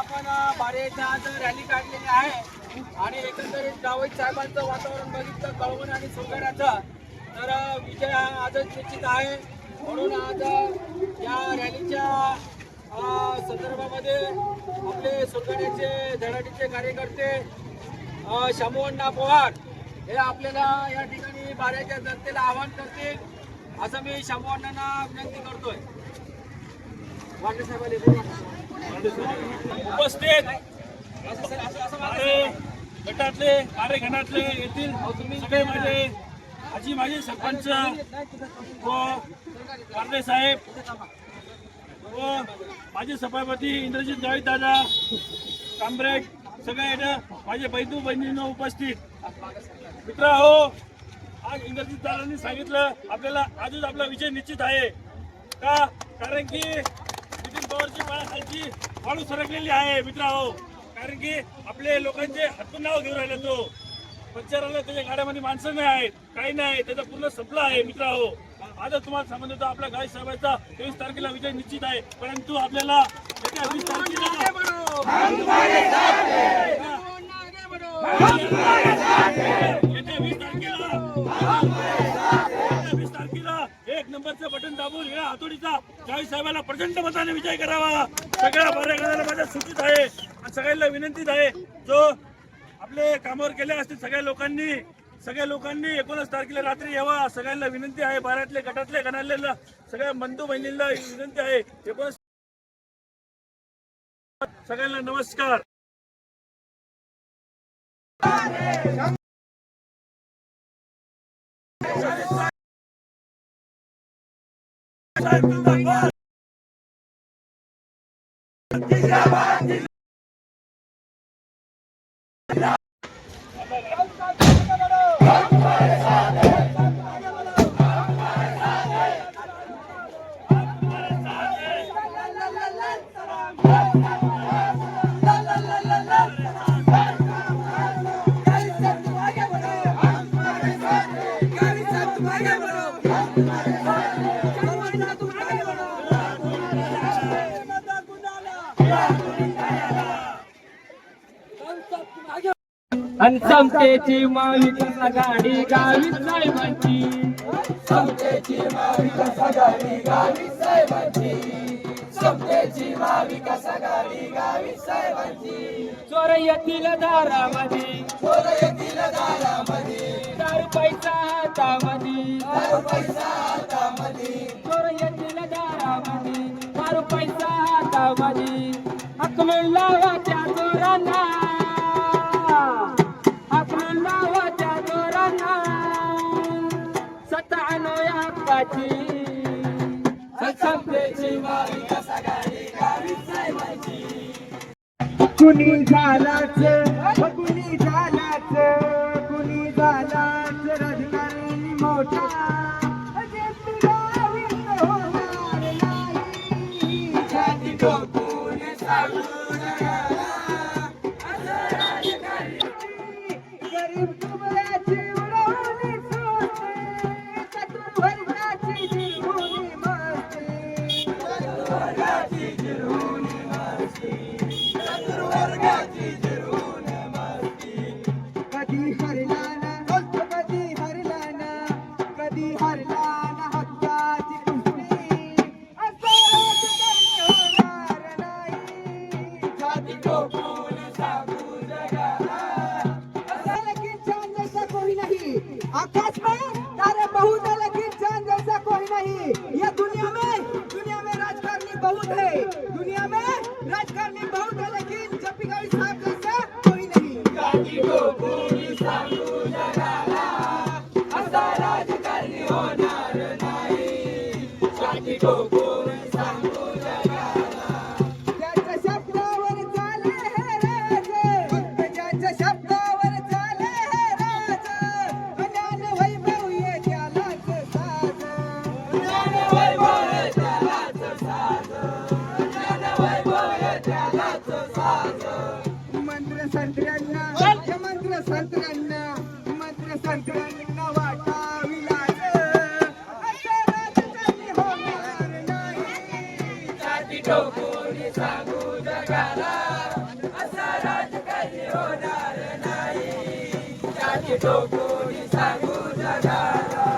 आपण बारेच्या आज रॅली काढलेली आहे. आणि एकंदरीत जावई साहेबांचं वातावरण बघितलं कळवण आणि सोंगाड्याचं तर विजय हा आजच निश्चित आहे. म्हणून आज या रॅलीच्या संदर्भामध्ये आपले सोंगाड्याचे धडाडीचे कार्यकर्ते शामूअण्णा पवार हे आपल्याला या ठिकाणी बारेच्या जनतेला आवाहन करतील असं मी शामूअण्णांना विनंती करतोय. वाटे साहेबांनी बोला. उपस्थित. गटातले बारे येथील सगळे माझे आजी माझे सरपंच व पारडे साहेब व माझे सभापती इंद्रजित जावेद दादा कामरेड सगळे माझे बैदू बहिणींना उपस्थित. मित्र हो आज इंद्रजित दादांनी सांगितलं आपल्याला आजच आपला विजय निश्चित आहे. का? कारण की पवारची पायाखालची वाळू सरकलेली आहे मित्र हो कारण की आपले लोकांचे हातून नाव घेऊन राहिले तो. प्रचाराला त्याच्या गाड्यामध्ये माणसं नाही आहेत काही नाही त्याचा पूर्ण संपला आहे मित्र हो आता तुम्हाला सांगत होतो आपल्या गाय साहेबांचा तेवीस तारखेला विजय निश्चित आहे. परंतु आपल्याला येत्या वीस तारखेला येत्या वीस तारखेला एक नंबरचं बटन दाबून या हातोडीचा जावी साहेबाला प्रचंड मताने विजय करावा. सगळ्या कार्यकर्त्याला माझ्या सूचित आहे. आणि सगळ्यांना विनंतीच आहे. जो आपले कामावर गेले असतील सगळ्या लोकांनी सगळ्या लोकांनी एकोणीस तारखेला रात्री यावा. सगळ्यांना विनंती आहे. बारातले गटातले गणातले सगळ्या बंधू बहिणींना विनंती आहे. एकोणीस सगळ्यांना नमस्कार. साहेब जिंदाबाद. आणि समतेची महाविकास आघाडी गावी साहेबांची समतेची महाविकास आघाडी गावी साहेबांची समतेची महाविकास आघाडी गावी साहेबांची चोर येथील दारामध्ये. दारामध्ये. दारू पैसा हातामध्ये. दारू पैसा हातामध्ये. दारामध्ये. दारू पैसा हातामध्ये. हक मिळला त्या चोरांना. हक्काची संपलेची महाविकास आघाडी गावी साहेबांची कुणी झालाच कुणी झालाच कुणी झालाच राजकारणी मोठा. जे तुला ये दुनिया में दुनिया में राजकारणी बहुत है। दुनिया में राजकारणी बहुत है। मंत्र संत्र्यांना मंत्र संत्र्यांना मंत्र संत्र्यांना वाटावी लाज असं राजकारणी होणार नाही. ठोकून सांगू जगाला असा राजकारणी होणार नाही. जाती ठोकून सांगू जगाला.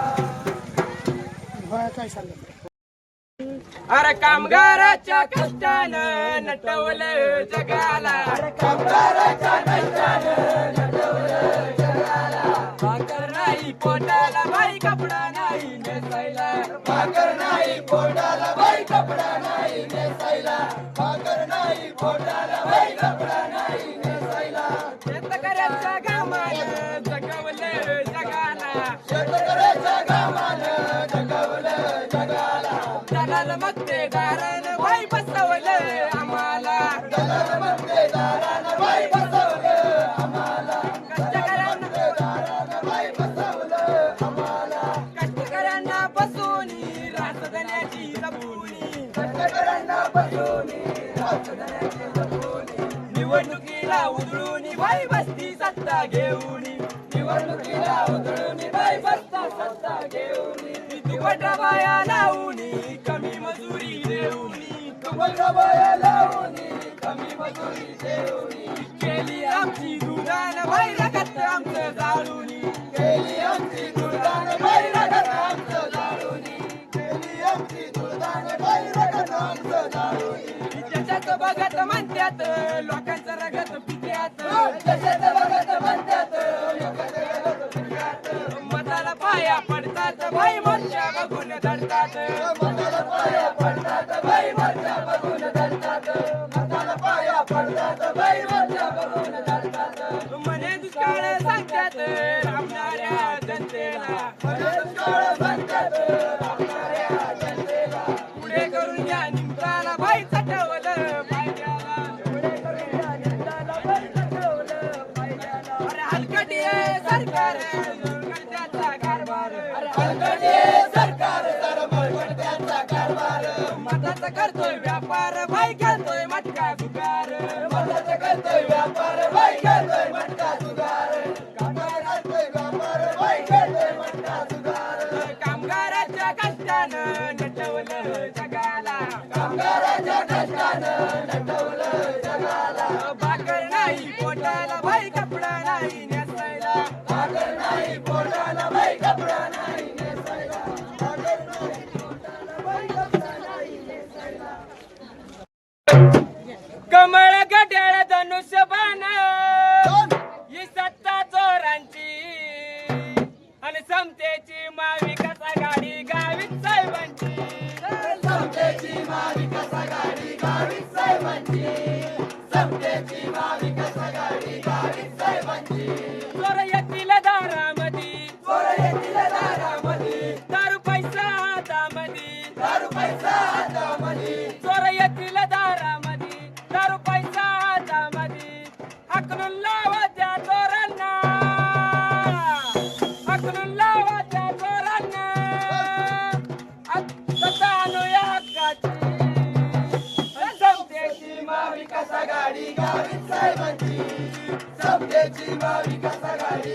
अरे कामगाराच्या कष्टानं नटवलं जगाला. कामगाराच्या कष्टानं नटवलं जगाला. भाकर नाही पोटाला बाई कपडा नाही नेसायला. भाकर नाही पोटाला बाई कपडा नाही नेसायला. भाकर नाही पोटाला बाई कपडा नाही नेसायला. शेतकऱ्याच्या गामानं जगवलं जगाला. शेतकऱ्याच्या जगवलं जगाला. दलाल मक्तेदारानं बाई बसवलं आम्हाला. दलाल बसवलं आम्हाला कष्टकऱ्यांना बाई बसवलं आम्हाला कष्टकऱ्यांना बसवली कष्टकऱ्यांना निवडणुकीला उधळून बाई बसती सत्ता घेऊन. निवडणुकीला उधळून बाई बसता सत्ता घेऊन. दुपटा बाया लावून कमी मजुरी देऊन. दुपटा बाया लावून कमी मजुरी देऊन केली आमची दुधान बाई रगत आमचं जाळून केली आमची दुधान बाई रगत आमचं जाळून केली आमची दुधान बाई रगत आमचं जाळून त्याच्यात बघत म्हणत्यात लोकांचं रगत पित्यात. त्याच्यात बघत Cartões. गावीत साहेबांची समतेची महाविकास आघाडी